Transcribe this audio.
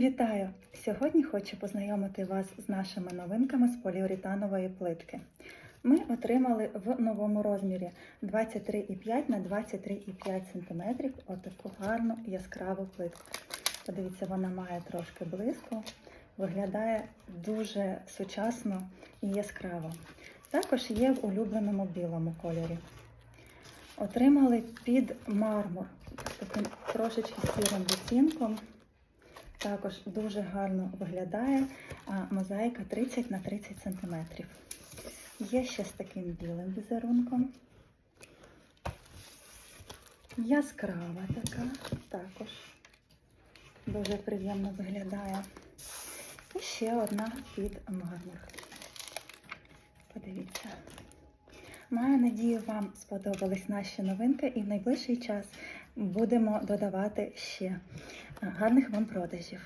Вітаю! Сьогодні хочу познайомити вас з нашими новинками з поліуретанової плитки. Ми отримали в новому розмірі 23,5 на 23,5 см отаку гарну яскраву плитку. Подивіться, вона має трошки блиску, виглядає дуже сучасно і яскраво. Також є в улюбленому білому кольорі. Отримали під мармур таким трошечки сірим відтінком. Також дуже гарно виглядає мозаїка 30 на 30 см. Є ще з таким білим візерунком. Яскрава така, також дуже приємно виглядає. І ще одна під мармур. Подивіться. Маю надію, вам сподобались наші новинки, і в найближчий час будемо додавати ще. Гарних вам продажів!